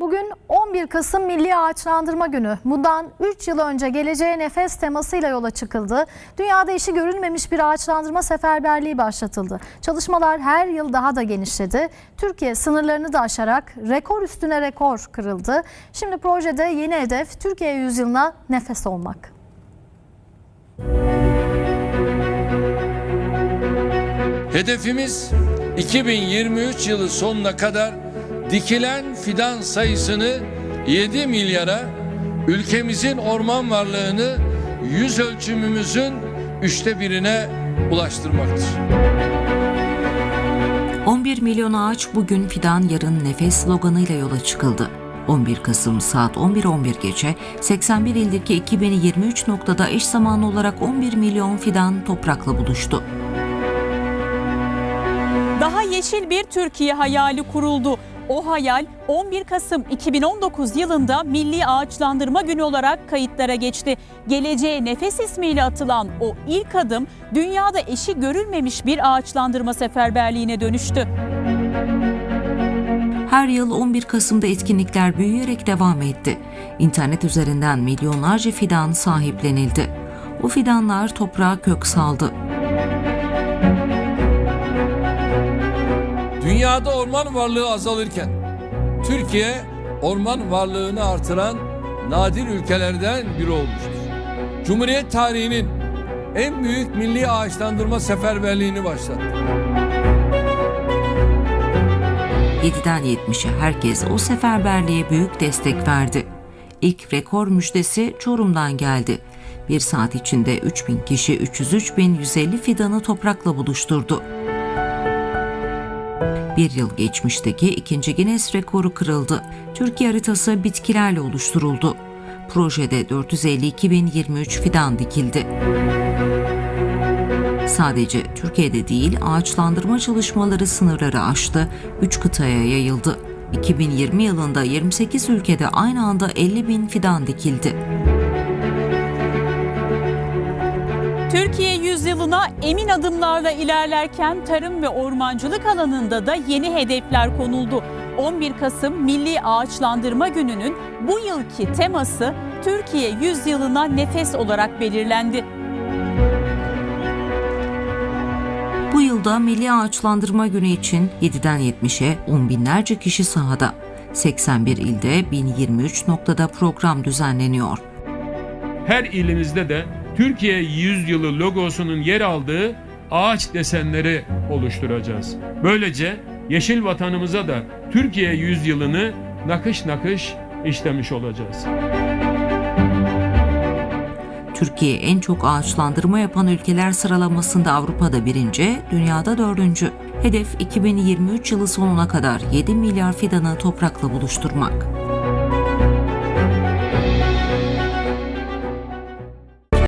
Bugün 11 Kasım Milli Ağaçlandırma Günü. Bundan 3 yıl önce geleceğe nefes temasıyla yola çıkıldı. Dünyada işi görülmemiş bir ağaçlandırma seferberliği başlatıldı. Çalışmalar her yıl daha da genişledi. Türkiye sınırlarını da aşarak rekor üstüne rekor kırıldı. Şimdi projede yeni hedef Türkiye yüzyılına nefes olmak. Hedefimiz 2023 yılı sonuna kadar dikilen fidan sayısını 7 milyara, ülkemizin orman varlığını yüz ölçümümüzün üçte birine ulaştırmaktır. 11 milyon ağaç bugün fidan yarın nefes sloganıyla yola çıkıldı. 11 Kasım saat 11.11 geçe 81 ildeki 2023 noktada eş zamanlı olarak 11 milyon fidan toprakla buluştu. Daha yeşil bir Türkiye hayali kuruldu. O hayal 11 Kasım 2019 yılında Milli Ağaçlandırma Günü olarak kayıtlara geçti. Geleceğe Nefes ismiyle atılan o ilk adım dünyada eşi görülmemiş bir ağaçlandırma seferberliğine dönüştü. Her yıl 11 Kasım'da etkinlikler büyüyerek devam etti. İnternet üzerinden milyonlarca fidan sahiplenildi. O fidanlar toprağa kök saldı. Dünyada orman varlığı azalırken Türkiye orman varlığını artıran nadir ülkelerden biri olmuştur. Cumhuriyet tarihinin en büyük milli ağaçlandırma seferberliğini başlattı. 7'den 70'e herkes o seferberliğe büyük destek verdi. İlk rekor müjdesi Çorum'dan geldi. Bir saat içinde 3000 kişi 303.150 fidanı toprakla buluşturdu. Bir yıl geçmişteki ikinci Guinness rekoru kırıldı. Türkiye haritası bitkilerle oluşturuldu. Projede 452.023 fidan dikildi. Sadece Türkiye'de değil ağaçlandırma çalışmaları sınırları aştı, 3 kıtaya yayıldı. 2020 yılında 28 ülkede aynı anda 50 bin fidan dikildi. Türkiye yüzyılına emin adımlarla ilerlerken tarım ve ormancılık alanında da yeni hedefler konuldu. 11 Kasım Milli Ağaçlandırma Günü'nün bu yılki teması Türkiye yüzyılına nefes olarak belirlendi. Bu yılda Milli Ağaçlandırma Günü için 7'den 70'e on binlerce kişi sahada. 81 ilde 1023 noktada program düzenleniyor. her ilimizde de Türkiye 100 yılı logosunun yer aldığı ağaç desenleri oluşturacağız. Böylece yeşil vatanımıza da Türkiye 100 yılını nakış nakış işlemiş olacağız. Türkiye en çok ağaçlandırma yapan ülkeler sıralamasında Avrupa'da birinci, dünyada dördüncü. Hedef 2023 yılı sonuna kadar 7 milyar fidanı toprakla buluşturmak.